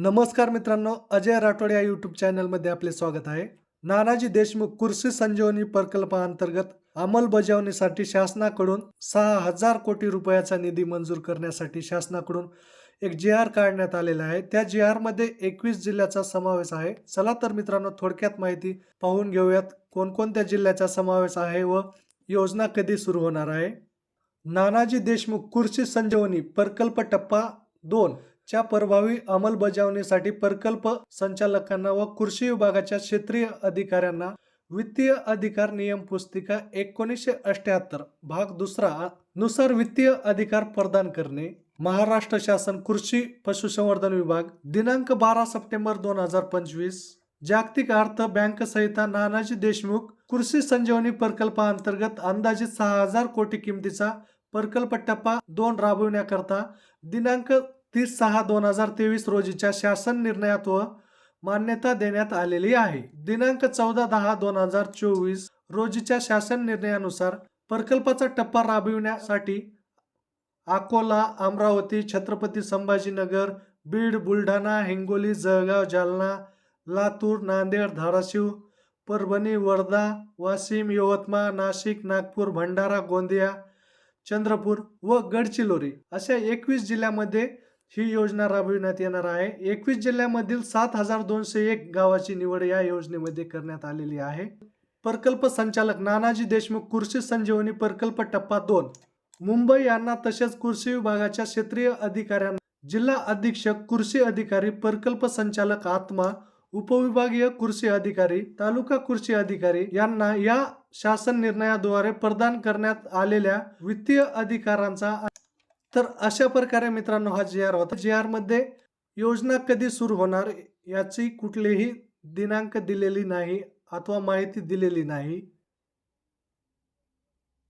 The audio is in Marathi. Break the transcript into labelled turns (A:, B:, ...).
A: नमस्कार मित्रांनो अजय राठोड या यूट्यूब चॅनलमध्ये आपले स्वागत आहे. नानाजी देशमुख कृषी संजीवनी प्रकल्पाअंतर्गत अंमलबजावणीसाठी शासनाकडून सहा हजार कोटी रुपयाचा निधी मंजूर करण्यासाठी शासनाकडून एक जी आर काढण्यात आलेला आहे. त्या जी आरमध्ये एकवीस जिल्ह्याचा समावेश आहे. चला तर मित्रांनो थोडक्यात माहिती पाहून घेऊयात कोणकोणत्या जिल्ह्याचा समावेश आहे व योजना कधी सुरू होणार आहे. नानाजी देशमुख कृषी संजीवनी प्रकल्प टप्पा दोन च्या प्रभावी अंमलबजावणीसाठी प्रकल्प संचालकांना व कृषी विभागाच्या क्षेत्रीय अधिकाऱ्यांना वित्तीय अधिकार नियम पुस्तिका एकोणीसशे अठ्याहत्तर भाग दुसरा नुसार वित्तीय अधिकार प्रदान करणे. महाराष्ट्र शासन कृषी पशुसंवर्धन विभाग दिनांक बारा सप्टेंबर दोन हजार पंचवीस. जागतिक अर्थ बँक संहिता नानाजी देशमुख कृषी संजीवनी प्रकल्पाअंतर्गत अंदाजित सहा हजार कोटी किमतीचा प्रकल्प टप्पा दोन राबविण्याकरता दिनांक तीस सहा दोन हजार तेवीस रोजीच्या शासन निर्णयात व मान्यता देण्यात आलेली आहे. दिनांक चौदा दहा दोन हजार चोवीस रोजीच्या शासन निर्णयानुसार प्रकल्पाचा टप्पा राबविण्यासाठी अकोला अमरावती छत्रपती संभाजीनगर बीड बुलढाणा हिंगोली जळगाव जालना लातूर नांदेड धाराशिव परभणी वर्धा वाशिम यवतमाळ नाशिक नागपूर भंडारा गोंदिया चंद्रपूर व गडचिरोली अशा एकवीस जिल्ह्यामध्ये ही योजना राबविण्यात येणार आहे. एकवीस जिल्ह्यामधील सात हजार दोनशे एक गावाची निवड या योजनेमध्ये करण्यात आलेली आहे. प्रकल्प संचालक नानाजी देशमुख कृषी संजीवनी प्रकल्प टप्पा दोन. मुंबई यांना तसेच कृषी विभागाच्या क्षेत्रीय अधिकाऱ्यांना जिल्हा अधीक्षक कृषी अधिकारी प्रकल्प संचालक आत्मा उपविभागीय कृषी अधिकारी तालुका कृषी अधिकारी यांना या शासन निर्णयाद्वारे प्रदान करण्यात आलेल्या वित्तीय अधिकारांचा तर अशा प्रकारे मित्रांनो हा जी आर होता. जी आरमध्ये योजना कधी सुरू होणार याची कुठलीही दिनांक दिलेली नाही अथवा माहिती दिलेली नाही.